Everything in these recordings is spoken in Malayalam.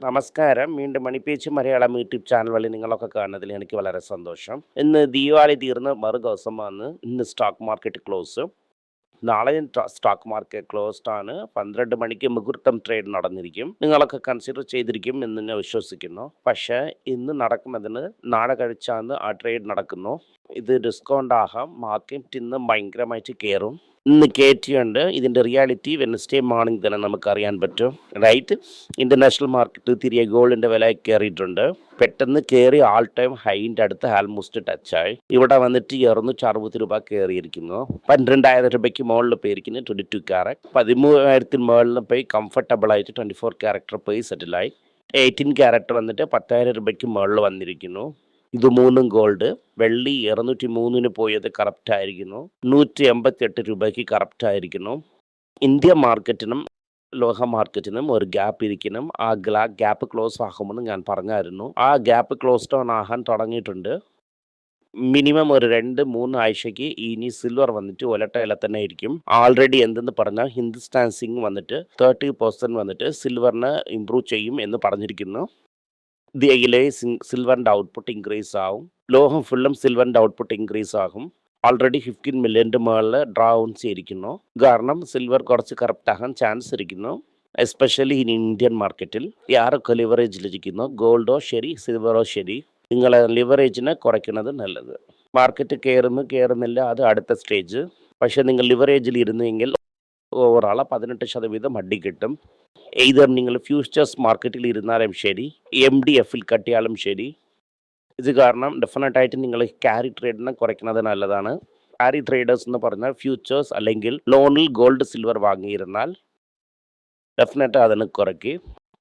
നമസ്കാരം. വീണ്ടും മണിപ്പേച്ച് മലയാളം യൂട്യൂബ് ചാനൽ വഴി നിങ്ങളൊക്കെ കാണുന്നതിൽ എനിക്ക് വളരെ സന്തോഷം. ഇന്ന് ദീപാവലി തീർന്ന് മറു ദിവസമാണ് ഇന്ന് സ്റ്റോക്ക് മാർക്കറ്റ് ക്ലോസ് നാളെ സ്റ്റോക്ക് മാർക്കറ്റ് ക്ലോസ്ഡ് ആണ്. പന്ത്രണ്ട് മണിക്ക് മുഹൂർത്തം ട്രേഡ് നടന്നിരിക്കും. നിങ്ങളൊക്കെ കൺസിഡർ ചെയ്തിരിക്കും എന്ന് ഞാൻ വിശ്വസിക്കുന്നു. പക്ഷേ ഇന്ന് നടക്കുന്നതിന് നാളെ കഴിച്ചാന്ന് ആ ട്രേഡ് നടക്കുന്നു. ഇത് ഡിസ്കൗണ്ട് ആകാം. മാർക്കറ്റ് ഇന്ന് ഭയങ്കരമായിട്ട് കയറും. ഇന്ന് കയറ്റിയുണ്ട് ഇതിന്റെ റിയാലിറ്റി വെനസ്ഡേ മോർണിംഗ് തന്നെ നമുക്ക് അറിയാൻ പറ്റും. റൈറ്റ്? ഇന്റർനാഷണൽ മാർക്കറ്റ് തിരികെ ഗോൾഡിന്റെ വില കയറിയിട്ടുണ്ട്. പെട്ടെന്ന് കയറി ആൾ ടൈം ഹൈന്റെ അടുത്ത് ആൽമോസ്റ്റ് ടച്ചായി ഇവിടെ വന്നിട്ട് ഇരുന്നൂറ്റി അറുപത് രൂപ കയറിയിരിക്കുന്നു. പന്ത്രണ്ടായിരം രൂപയ്ക്ക് മുകളിൽ പോയിരിക്കുന്നു ട്വന്റി ടു ക്യാരറ്റ് പതിമൂവായിരത്തിന് മുകളിൽ പോയി കംഫർട്ടബിൾ ആയിട്ട് ട്വന്റി ഫോർ ക്യാരക്ടർ പോയി സെറ്റിലായി എയ്റ്റീൻ ക്യാരക്ടർ വന്നിട്ട് പത്തായിരം രൂപയ്ക്ക് മുകളിൽ വന്നിരിക്കുന്നു. ഇത് മൂന്നും ഗോൾഡ് വെള്ളി ഇരുന്നൂറ്റി മൂന്നിന് പോയത് കറപ്റ്റ് ആയിരിക്കുന്നു. നൂറ്റി എൺപത്തി എട്ട് രൂപയ്ക്ക് കറപ്റ്റ് ആയിരിക്കുന്നു. ഇന്ത്യ മാർക്കറ്റിനും ലോഹ മാർക്കറ്റിനും ഒരു ഗ്യാപ്പ് ഇരിക്കണം ആ ഗ്ലാ ഗ്യാപ്പ് ക്ലോസ് ആകുമെന്ന് ഞാൻ പറഞ്ഞായിരുന്നു. ആ ഗ്യാപ്പ് ക്ലോസ് ഡൗൺ ആകാൻ തുടങ്ങിയിട്ടുണ്ട്. മിനിമം ഒരു രണ്ട് മൂന്ന് ആഴ്ചയ്ക്ക് ഇനി സിൽവർ വന്നിട്ട് ഒലട്ടയില തന്നെ ആയിരിക്കും ആൾറെഡി എന്തെന്ന് പറഞ്ഞാൽ ഹിന്ദുസ്ഥാൻ സിംഗ് വന്നിട്ട് തേർട്ടി പെർസെന്റ് വന്നിട്ട് സിൽവറിന് ഇമ്പ്രൂവ് ചെയ്യും എന്ന് പറഞ്ഞിരിക്കുന്നു. ഇതിലെ സിൽവറിന്റെ ഔട്ട്പുട്ട് ഇൻക്രീസ് ആവും. ലോഹം ഫുള്ളും സിൽവറിന്റെ ഔട്ട്പുട്ട് ഇൻക്രീസ് ആകും. ഓൾറെഡി ഫിഫ്റ്റീൻ മില്യന്റെ മുകളിൽ ഡ്രൗൺസ് ചെയ്തിരിക്കുന്നു. കാരണം സിൽവർ കുറച്ച് കറപ്റ്റ് ആകാൻ ചാൻസ് ഇരിക്കുന്നു. എസ്പെഷ്യലി ഇൻ ഇന്ത്യൻ മാർക്കറ്റിൽ ആരൊക്കെ ലിവറേജിലിരിക്കുന്നു ഗോൾഡോ ശരി സിൽവറോ ശരി. നിങ്ങളെ ലിവറേജിനെ കുറയ്ക്കുന്നത് നല്ലത്. മാർക്കറ്റ് കയറുന്നു കയറുന്നില്ല അത് അടുത്ത സ്റ്റേജ് പക്ഷേ നിങ്ങൾ ലിവറേജിൽ ഇരുന്നെങ്കിൽ ഓവറോൾ പതിനെട്ട് ശതവീതം അടി കിട്ടും. എയ്തർ നിങ്ങൾ ഫ്യൂച്ചേഴ്സ് മാർക്കറ്റിൽ ഇരുന്നാലും ശരി എം ഡി എഫിൽ കട്ടിയാലും ശരി. ഇത് കാരണം ഡെഫിനറ്റായിട്ട് നിങ്ങൾ ക്യാരി ട്രേഡിനെ കുറയ്ക്കുന്നത് നല്ലതാണ്. ക്യാരി ട്രേഡേഴ്സ് എന്ന് പറഞ്ഞാൽ ഫ്യൂച്ചേഴ്സ് അല്ലെങ്കിൽ ലോണിൽ ഗോൾഡ് സിൽവർ വാങ്ങിയിരുന്നാൽ ഡെഫിനറ്റ് അതിന് കുറയ്ക്കി.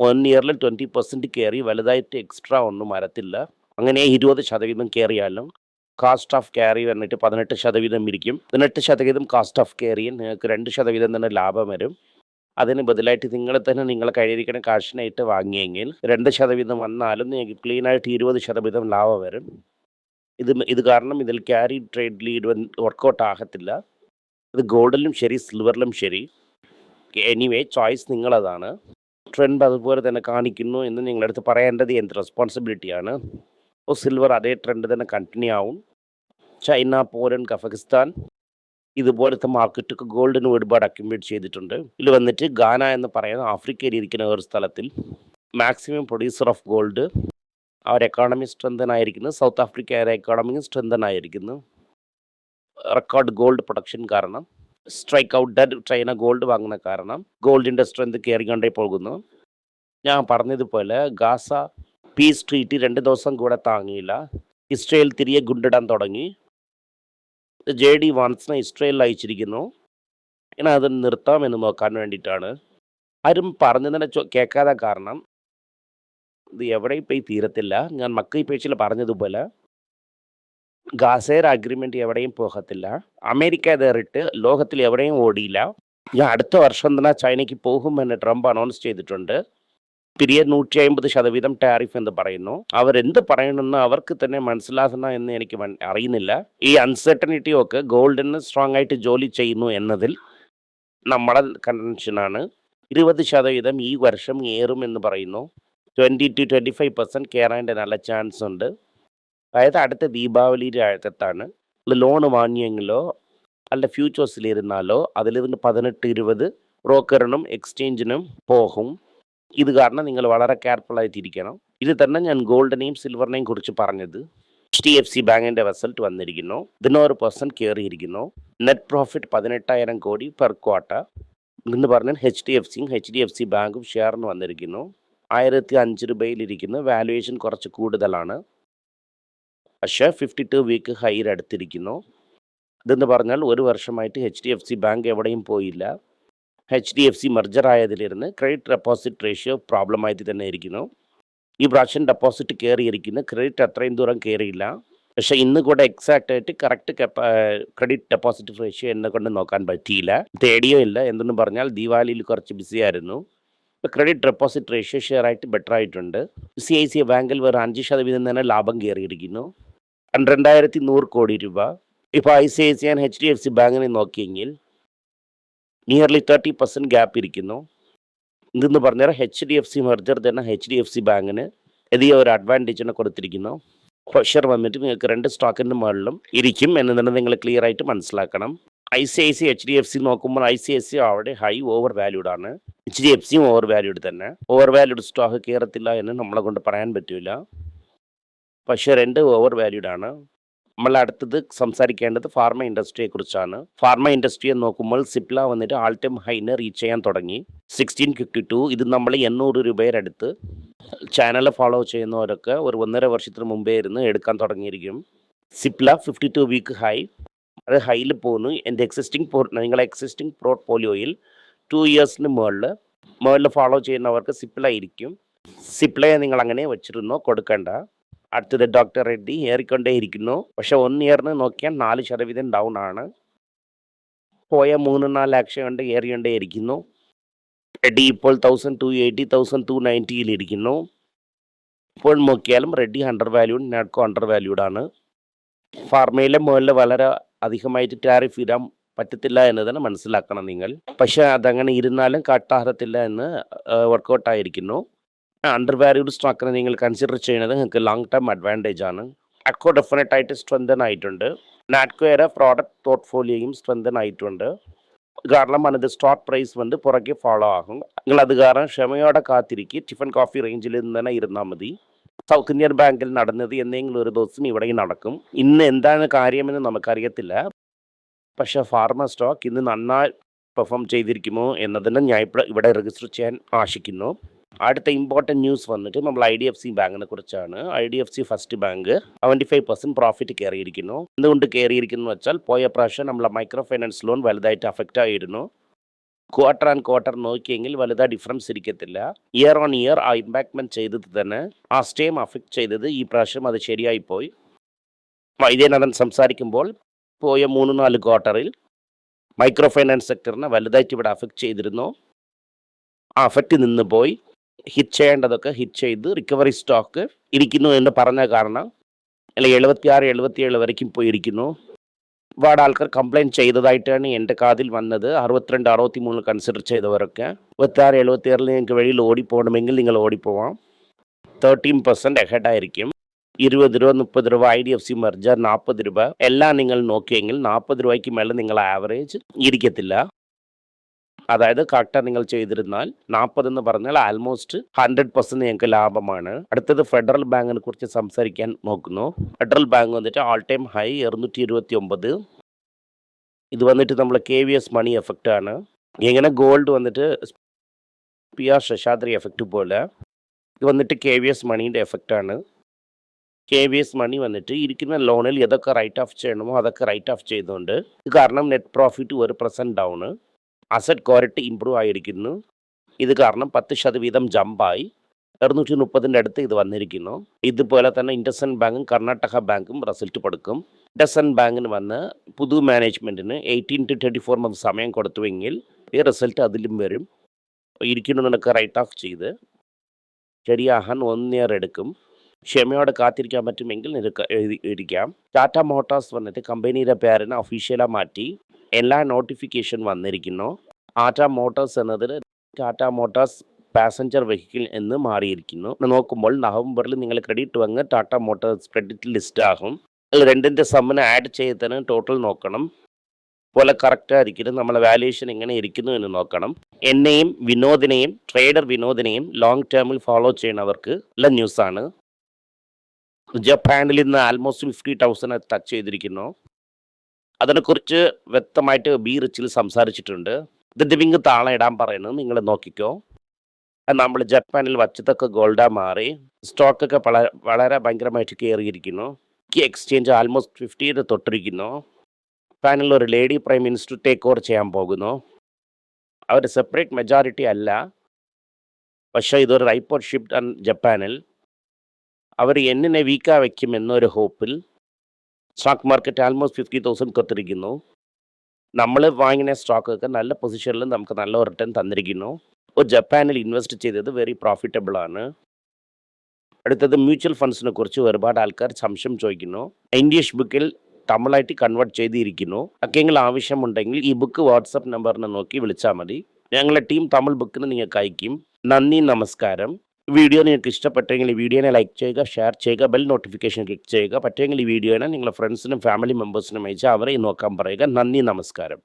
വൺ ഇയറിൽ ട്വന്റി പെർസെന്റ് കയറി വലുതായിട്ട് എക്സ്ട്രാ ഒന്നും വരത്തില്ല. അങ്ങനെ ഇരുപത് ശതവീതം കയറിയാലും കാസ്റ്റ് ഓഫ് ക്യാരി വന്നിട്ട് പതിനെട്ട് ശതവീതം ഇരിക്കും. പതിനെട്ട് ശതവീതം കാസ്റ്റ് ഓഫ് ക്യാരിയിൽ നിങ്ങൾക്ക് രണ്ട് ശതവീതം തന്നെ ലാഭം വരും. അതിന് ബദലായിട്ട് നിങ്ങൾ തന്നെ നിങ്ങൾ കയ്യിരിക്കുന്ന കാശിനായിട്ട് വാങ്ങിയെങ്കിൽ രണ്ട് ശതവീതം വന്നാലും നിങ്ങൾക്ക് ക്ലീൻ ആയിട്ട് ഇരുപത് ശതവീതം ലാഭം വരും. ഇത് ഇത് കാരണം ഇതിൽ ക്യാരി ട്രേഡ് ലീഡ് വർക്കൗട്ട് ആകത്തില്ല. ഇത് ഗോൾഡിലും ശരി സിൽവറിലും ശരി. Anyway choice നിങ്ങളതാണ്. ട്രെൻഡ് അതുപോലെ തന്നെ കാണിക്കുന്നു എന്ന് നിങ്ങളടുത്ത് പറയേണ്ടത് എന്ത് റെസ്പോൺസിബിലിറ്റിയാണ് ഓ സിൽവർ അതേ ട്രെൻഡ് തന്നെ കണ്ടിന്യൂ ആവും. ചൈന പോലൻ കഫഗിസ്ഥാൻ ഇതുപോലത്തെ മാർക്കറ്റൊക്കെ ഗോൾഡിന് ഒരുപാട് അക്യുമുലേറ്റ് ചെയ്തിട്ടുണ്ട്. ഇതിൽ വന്നിട്ട് ഗാന എന്ന് പറയുന്ന ആഫ്രിക്കയിൽ ഇരിക്കുന്ന ഒരു സ്ഥലത്തിൽ മാക്സിമം പ്രൊഡ്യൂസർ ഓഫ് ഗോൾഡ് അവർ എക്കോണമി സ്ട്രെങ്തൻ ആയിരിക്കുന്നു സൗത്ത് ആഫ്രിക്കയുടെ എക്കോണമി സ്ട്രെങ്തൻ ആയിരിക്കുന്നു റെക്കോർഡ് ഗോൾഡ് പ്രൊഡക്ഷൻ കാരണം strike out dead China gold വാങ്ങുന്ന കാരണം ഗോൾഡിന്റെ സ്ട്രെങ്ത് കയറിക്കൊണ്ടേ പോകുന്നു. ഞാൻ പറഞ്ഞതുപോലെ ഗാസ പീസ് ട്രീറ്റ് രണ്ട് ദിവസം കൂടെ താങ്ങിയില്ല. ഇസ്രയേൽ തിരികെ ഗുണ്ടിടാൻ തുടങ്ങി. ജെ ഡി വാൻസിനെ ഇസ്രയേലിൽ അയച്ചിരിക്കുന്നു ഇനി അത് നിർത്താമെന്ന് നോക്കാൻ വേണ്ടിയിട്ടാണ്. ആരും പറഞ്ഞതിനെ കേൾക്കാതെ കാരണം ഇത് എവിടെയും പോയി തീരത്തില്ല. ഞാൻ മക്കൈ പേച്ചിൽ പറഞ്ഞതുപോലെ ഗാസേർ അഗ്രിമെന്റ് എവിടെയും പോകത്തില്ല. അമേരിക്ക ഇതേറിട്ട് ലോകത്തിൽ എവിടെയും ഓടിയില്ല. ഞാൻ അടുത്ത വർഷം തന്നെ ചൈനയ്ക്ക് പോകുമെന്ന് ട്രംപ് അനൗൺസ് ചെയ്തിട്ടുണ്ട്. പിരിയ നൂറ്റി അമ്പത് ശതവീതം ടാരിഫ് എന്ന് പറയുന്നു. അവരെന്ത് പറയണമെന്ന് അവർക്ക് തന്നെ മനസ്സിലാകുന്ന എന്ന് എനിക്ക് അറിയുന്നില്ല. ഈ അൺസർട്ടനിറ്റി ഒക്കെ ഗോൾഡിന് സ്ട്രോങ് ആയിട്ട് ജോലി ചെയ്യുന്നു എന്നതിൽ നമ്മളെ കൺവെൻഷനാണ് ഇരുപത് ശതവീതം ഈ വർഷം ഏറും എന്ന് പറയുന്നു. Twenty two twenty five percent കയറാന്റെ നല്ല ചാൻസ് ഉണ്ട്. അതായത് അടുത്ത ദീപാവലിയുടെ അടുത്താണ് ലോൺ വാങ്ങിയെങ്കിലോ അല്ല ഫ്യൂച്ചേഴ്സിലിരുന്നാലോ അതിലിരുന്ന് പതിനെട്ട് ഇരുപത് ബ്രോക്കറിനും എക്സ്ചേഞ്ചിനും പോകും. ഇത് കാരണം നിങ്ങൾ വളരെ കെയർഫുൾ ആയിട്ടിരിക്കണം. ഇത് തന്നെ ഞാൻ ഗോൾഡിനെയും സിൽവറിനെയും കുറിച്ച് പറഞ്ഞത് എച്ച് ഡി എഫ് സി ബാങ്കിന്റെ റിസൾട്ട് വന്നിരിക്കുന്നു. പതിനോറ് പെർസെന്റ് കയറിയിരിക്കുന്നു നെറ്റ് പ്രോഫിറ്റ് പതിനെട്ടായിരം കോടി പെർ ക്വാർട്ടർ എന്ന് പറഞ്ഞാൽ എച്ച് ഡി എഫ് സിയും എച്ച് ഡി എഫ് സി ബാങ്കും ഷെയറിന് വന്നിരിക്കുന്നു. ആയിരത്തി അഞ്ച് രൂപയിലിരിക്കുന്നു. വാലുവേഷൻ കുറച്ച് കൂടുതലാണ്. പക്ഷേ ഫിഫ്റ്റി ടു വീക്ക് ഹൈയിൽ അടുത്തിരിക്കുന്നു. ഇതെന്ന് പറഞ്ഞാൽ ഒരു വർഷമായിട്ട് H D F C bank എവിടെയും പോയില്ല. H D F C merger ആയതിലിരുന്ന് credit deposit ratio problem ആയിട്ട് തന്നെ ഇരിക്കുന്നു ഈ പ്രാവശ്യം ഡെപ്പോസിറ്റ് കയറിയിരിക്കുന്നു ക്രെഡിറ്റ് അത്രയും ദൂരം കയറിയില്ല പക്ഷേ ഇന്ന് കൂടെ എക്സാക്റ്റ് ആയിട്ട് കറക്റ്റ് ക്രെഡിറ്റ് ഡെപ്പോസിറ്റ് റേഷ്യോ എന്നെ കൊണ്ട് നോക്കാൻ പറ്റിയില്ല. തേടിയോ ഇല്ല. എന്തെന്ന് പറഞ്ഞാൽ ദീപാവലിയിൽ കുറച്ച് ബിസി ആയിരുന്നു. ഇപ്പോൾ ക്രെഡിറ്റ് ഡെപ്പോസിറ്റ് റേഷ്യോ ഷെയർ ആയിട്ട് ബെറ്റർ ആയിട്ടുണ്ട്. സി ഐ സി ബാങ്കിൽ വേറെ അഞ്ച് ശതവീതം തന്നെ ലാഭം കയറിയിരിക്കുന്നു പന്ത്രണ്ടായിരത്തി നൂറ് കോടി രൂപ. ഇപ്പോൾ I C I C and H D F C ബാങ്കിനെ നോക്കിയെങ്കിൽ നിയർലി തേർട്ടി പെർസെന്റ് ഗ്യാപ്പ് ഇരിക്കുന്നു. ഇതെന്ന് പറഞ്ഞാൽ H D F C merger തന്നെ എച്ച് ഡി എഫ് സി ബാങ്കിന് എതിയ ഒരു അഡ്വാന്റേജിനെ കൊടുത്തിരിക്കുന്നു. പ്രഷർ വന്നിട്ട് നിങ്ങൾക്ക് രണ്ട് സ്റ്റോക്കിന്റെ മുകളിലും ഇരിക്കും എന്ന് തന്നെ നിങ്ങൾ ക്ലിയർ ആയിട്ട് മനസ്സിലാക്കണം. I C I C H D F C നോക്കുമ്പോൾ ഐ സി ഐ സി അവിടെ ഹൈ ഓവർ വാല്യൂഡ് ആണ്. എച്ച് ഡി എഫ് സിയും ഓവർ വാല്യൂഡ് തന്നെ. ഓവർ വാല്യൂഡ് സ്റ്റോക്ക് കയറത്തില്ല എന്ന് നമ്മളെ കൊണ്ട് പറയാൻ പറ്റില്ല പക്ഷേ രണ്ട് ഓവർ വാല്യൂഡ് ആണ്. നമ്മൾ അടുത്തത് സംസാരിക്കേണ്ടത് ഫാർമ ഇൻഡസ്ട്രിയെ കുറിച്ചാണ്. ഫാർമ ഇൻഡസ്ട്രിയെ നോക്കുമ്പോൾ സിപ്ല വന്നിട്ട് ആൾ ടൈം ഹൈനെ റീച്ച് ചെയ്യാൻ തുടങ്ങി. സിക്സ്റ്റീൻ ഫിഫ്റ്റി ടു ഇത് നമ്മൾ എണ്ണൂറ് രൂപയുടെ അടുത്ത് ചാനൽ ഫോളോ ചെയ്യുന്നവരൊക്കെ ഒരു ഒന്നര വർഷത്തിന് മുമ്പേ ഇരുന്ന് എടുക്കാൻ തുടങ്ങിയിരിക്കും. Cipla fifty two week high അത് ഹൈയിൽ പോകുന്നു എന്റെ എക്സിസ്റ്റിംഗ് പോ നിങ്ങളെ എക്സിസ്റ്റിംഗ് പോർട്ട്ഫോളിയോയിൽ ടു ഇയേഴ്സിന് മുകളിൽ മുകളിൽ ഫോളോ ചെയ്യുന്നവർക്ക് സിപ്ല ഇരിക്കും. സിപ്ലയെ നിങ്ങൾ അങ്ങനെ വെച്ചിരുന്നോ? കൊടുക്കണ്ട. അടുത്തത് ഡോക്ടർ റെഡ്ഡി ഏറിക്കൊണ്ടേ ഇരിക്കുന്നു പക്ഷെ ഒന്ന് ഇയറിന് നോക്കിയാൽ നാല് ശതവീതം ഡൗൺ ആണ്. പോയ മൂന്ന് നാല് ലക്ഷം കൊണ്ട് ഏറിക്കൊണ്ടേയിരിക്കുന്നു. റെഡ്ഡി ഇപ്പോൾ thousand two eighty thousand two നയന്റിയിൽ ഇരിക്കുന്നു. ഇപ്പോൾ നോക്കിയാലും Reddy undervalued നാഡ്കോ undervalued ആണ്. ഫാർമയിലെ മുകളിൽ വളരെ അധികമായിട്ട് ടാരിഫ് ഇടാൻ പറ്റത്തില്ല എന്ന് തന്നെ മനസ്സിലാക്കണം നിങ്ങൾ. പക്ഷേ അതങ്ങനെ ഇരുന്നാലും കട്ടാറത്തില്ല എന്ന് വർക്കൗട്ട് ആയിരിക്കുന്നു അണ്ടർ വാല്യൂഡ് സ്റ്റോക്കിനെ നിങ്ങൾ കൺസിഡർ ചെയ്യുന്നത് നിങ്ങൾക്ക് ലോങ് ടേം അഡ്വാന്റേജ് ആണ്. അക്കോ ഡെഫിനറ്റ് ആയിട്ട് സ്ട്രെങ്തൻ ആയിട്ടുണ്ട് നാറ്റ്കോയുടെ പ്രോഡക്റ്റ് പോർട്ട്ഫോളിയോയും സ്ട്രെങ്തൻ ആയിട്ടുണ്ട്. കാരണം അതിന്റെ സ്റ്റോക്ക് പ്രൈസ് വന്ന് പുറകെ ഫോളോ ആകും. നിങ്ങൾ അത് കാരണം ക്ഷമയോടെ കാത്തിരിക്കുക ടിഫൻ കോഫി റേഞ്ചിൽ നിന്ന് തന്നെ ഇരുന്നാൽ മതി. സൗത്ത് ഇന്ത്യൻ ബാങ്കിൽ നടന്നത് എന്തെങ്കിലും ഒരു ദിവസം ഇവിടെ നടക്കും. ഇന്ന് എന്താണ് കാര്യമെന്ന് നമുക്കറിയത്തില്ല. പക്ഷെ ഫാർമ സ്റ്റോക്ക് ഇന്ന് നന്നായി പെർഫോം ചെയ്തിരിക്കുമോ എന്നതിനെ ഞാൻ ഇവിടെ രജിസ്റ്റർ ചെയ്യാൻ ആശിക്കുന്നു. അടുത്ത ഇമ്പോർട്ടന്റ് ന്യൂസ് വന്നിട്ട് നമ്മൾ ഐ ഡി എഫ് സി ബാങ്കിനെ കുറിച്ചാണ്. I D F C first bank seventy five percent profit കയറിയിരിക്കുന്നു. എന്തുകൊണ്ട് കയറിയിരിക്കുന്നു വെച്ചാൽ പോയ പ്രാവശ്യം നമ്മളെ മൈക്രോ ഫൈനാൻസ് ലോൺ വലുതായിട്ട് അഫക്റ്റ് ആയിരുന്നു. ക്വാർട്ടർ ആൻഡ് ക്വാർട്ടർ നോക്കിയെങ്കിൽ വലുതാ ഡിഫറൻസ് ഇരിക്കത്തില്ല. ഇയർ ഓൺ ഇയർ ആ ഇമ്പാക്ട്മെന്റ് ചെയ്തത് തന്നെ ആ സ്റ്റേം അഫക്റ്റ് ചെയ്തത് ഈ പ്രാവശ്യം അത് ശരിയായി പോയി വൈദ്യനാഥൻ സംസാരിക്കുമ്പോൾ പോയ മൂന്ന് നാല് ക്വാർട്ടറിൽ മൈക്രോ ഫൈനാൻസ് സെക്ടറിനെ വലുതായിട്ട് ഇവിടെ അഫക്റ്റ് ചെയ്തിരുന്നു. ആ അഫക്റ്റ് നിന്ന് പോയി. ഹിറ്റ് ചെയ്യേണ്ടതൊക്കെ ഹിറ്റ് ചെയ്ത് റിക്കവറി സ്റ്റോക്ക് ഇരിക്കുന്നു എന്ന് പറഞ്ഞ കാരണം അല്ലെങ്കിൽ എഴുപത്തി ആറ് എഴുപത്തിയേഴ് വരയ്ക്കും പോയിരിക്കുന്നു. ഒരുപാട് ആൾക്കാർ കംപ്ലയിന്റ് ചെയ്തതായിട്ടാണ് എന്റെ കാതിൽ വന്നത്. അറുപത്തിരണ്ട് അറുപത്തി മൂന്ന് കൺസിഡർ ചെയ്തവരൊക്കെ. ഇരുപത്തിയാറ് എഴുപത്തിയാറിൽ നിങ്ങൾക്ക് വെളിയിൽ ഓടിപ്പോകണമെങ്കിൽ നിങ്ങൾ ഓടിപ്പോവാം. തേർട്ടീൻ പെർസെന്റ് എഹെഡ് ആയിരിക്കും. ഇരുപത് രൂപ മുപ്പത് രൂപ I D F C merger നാൽപ്പത് രൂപ എല്ലാം നിങ്ങൾ നോക്കിയെങ്കിൽ നാൽപ്പത് രൂപയ്ക്ക് മേലെ നിങ്ങൾ ആവറേജ് ഇരിക്കത്തില്ല. അതായത് കട്ട നിങ്ങൾ ചെയ്തിരുന്നാൽ നാൽപ്പത് എന്ന് പറഞ്ഞാൽ ആൽമോസ്റ്റ് ഹൺഡ്രഡ് പെർസെന്റ് ഞങ്ങൾക്ക് ലാഭമാണ്. അടുത്തത് ഫെഡറൽ ബാങ്കിനെ കുറിച്ച് സംസാരിക്കാൻ നോക്കുന്നു. ഫെഡറൽ ബാങ്ക് വന്നിട്ട് ആൾ ടൈം ഹൈ ഇരുന്നൂറ്റി ഇരുപത്തി ഒമ്പത് ഇത് വന്നിട്ട് നമ്മൾ K V S money effect ആണ്. ഇങ്ങനെ ഗോൾഡ് വന്നിട്ട് പി ആർ ശശാദ്രി എഫക്റ്റ് പോലെ. ഇത് വന്നിട്ട് കെ വി എസ് മണീന്റെ എഫക്റ്റ് ആണ്. കെ വി എസ് മണി വന്നിട്ട് ഇരിക്കുന്ന ലോണിൽ ഏതൊക്കെ റൈറ്റ് ഓഫ് ചെയ്യണമോ അതൊക്കെ റൈറ്റ് ഓഫ് ചെയ്തുകൊണ്ട് ഇത് കാരണം നെറ്റ് പ്രോഫിറ്റ് ഒരു percent down asset quality improve ആയിരിക്കുന്നു. ഇത് കാരണം പത്ത് ശതവീതം ജമ്പായി ഇരുന്നൂറ്റി മുപ്പതിന്റെ അടുത്ത് ഇത് വന്നിരിക്കുന്നു. ഇതുപോലെ തന്നെ ഇൻഡസൻ ബാങ്കും കർണാടക ബാങ്കും റിസൾട്ട് കൊടുക്കും. ഇൻഡസൻ ബാങ്കിന് വന്ന് പുതു മാനേജ്മെന്റിന് eighteen to twenty four month സമയം കൊടുത്തുവെങ്കിൽ ഈ റിസൾട്ട് അതിലും വരും. ഇരിക്കുന്നു നിനക്ക് റൈറ്റ് ഓഫ് ചെയ്ത് ശരിയാകാൻ വൺ ഇയർ എടുക്കും. ക്ഷമയോടെ കാത്തിരിക്കാൻ പറ്റുമെങ്കിൽ നിനക്ക് ഇരിക്കാം ടാറ്റ മോട്ടോഴ്സ് വന്നിട്ട് കമ്പനിയുടെ പേരിനെ ഒഫീഷ്യലായി മാറ്റി. എല്ലാ നോട്ടിഫിക്കേഷൻ വന്നിരിക്കുന്നു. ടാറ്റ മോട്ടോഴ്സ് എന്നതിൽ ടാറ്റ മോട്ടോഴ്സ് പാസഞ്ചർ വെഹിക്കിൾ എന്ന് മാറിയിരിക്കുന്നു. നോക്കുമ്പോൾ നവംബറിൽ നിങ്ങൾ ക്രെഡിറ്റ് വാങ്ങുക ടാറ്റ മോട്ടോഴ്സ് ക്രെഡിറ്റ് ലിസ്റ്റ് ആകും. രണ്ടിന്റെ സമ്മിന് ആഡ് ചെയ്തതിന് ടോട്ടൽ നോക്കണം. പോലെ കറക്റ്റായിരിക്കുന്നു നമ്മളെ വാല്യുവേഷൻ എങ്ങനെ ഇരിക്കുന്നു എന്ന് നോക്കണം. എന്നെയും വിനോദിനെയും ട്രേഡർ വിനോദിനെയും ലോങ് ടേമിൽ ഫോളോ ചെയ്യുന്നവർക്ക് നല്ല ന്യൂസാണ് ജപ്പാനിൽ ഇന്ന് ആൽമോസ്റ്റ് ഫിഫ്റ്റി തൗസൻഡ് ടച്ച് ചെയ്തിരിക്കുന്നു. അതിനെക്കുറിച്ച് വ്യക്തമായിട്ട് ബി റിച്ചിൽ സംസാരിച്ചിട്ടുണ്ട്. ഇതിന്റെ വിങ് താളെ ഇടാൻ പറയുന്നത് നിങ്ങൾ നോക്കിക്കോ. നമ്മൾ ജപ്പാനിൽ വച്ചതൊക്കെ ഗോൾഡാ മാറി. സ്റ്റോക്കൊക്കെ വളരെ വളരെ ഭയങ്കരമായിട്ട് കയറിയിരിക്കുന്നു. എക്സ്ചേഞ്ച് ആൽമോസ്റ്റ് ഫിഫ്റ്റിയിൽ തൊട്ടിരിക്കുന്നു. ജപ്പാനിൽ ഒരു lady prime minister take over ചെയ്യാൻ പോകുന്നു. അവർ സെപ്പറേറ്റ് മെജോറിറ്റി അല്ല. പക്ഷേ ഇതൊരു റൈപ്പോർട്ട് ഷിഫ്റ്റ് ജപ്പാനിൽ. അവർ എന്നിനെ വീക്കാ വയ്ക്കും എന്നൊരു ഹോപ്പിൽ stock market almost fifty thousand തൊട്ടിരിക്കുന്നു നമ്മൾ വാങ്ങിയ സ്റ്റോക്കൊക്കെ നല്ല പൊസിഷനിൽ നമുക്ക് നല്ല റിട്ടേൺ തന്നിരിക്കുന്നു. ഇപ്പോൾ ജപ്പാനിൽ ഇൻവെസ്റ്റ് ചെയ്തത് വെരി പ്രോഫിറ്റബിൾ ആണ്. അടുത്തത് മ്യൂച്വൽ ഫണ്ട്സിനെ കുറിച്ച് ഒരുപാട് ആൾക്കാർ സംശയം ചോദിക്കുന്നു. ഇംഗ്ലീഷ് ബുക്കിൽ തമിഴായിട്ട് കൺവേർട്ട് ചെയ്തിരിക്കുന്നു. ഒക്കെയെങ്കിൽ ആവശ്യമുണ്ടെങ്കിൽ ഈ ബുക്ക് വാട്സപ്പ് നമ്പറിനെ നോക്കി വിളിച്ചാൽ മതി. ഞങ്ങളുടെ ടീം തമിഴ് ബുക്കിന് നിങ്ങൾക്ക് അയക്കും. നന്ദി നമസ്കാരം. വീഡിയോ നിങ്ങൾക്ക് ഇഷ്ടപ്പെട്ടെങ്കിൽ ഈ വീഡിയോനെ ലൈക്ക് ചെയ്യുക ഷെയർ ചെയ്യുക ബെൽ നോട്ടിഫിക്കേഷൻ ക്ലിക്ക് ചെയ്യുക. പറ്റുമെങ്കിൽ ഈ വീഡിയോനെ നിങ്ങളുടെ ഫ്രണ്ട്സിനും ഫാമിലി മെമ്പേഴ്സിനും അയച്ച് അവരെ നോക്കാൻ പറയുക. നന്ദി നമസ്കാരം.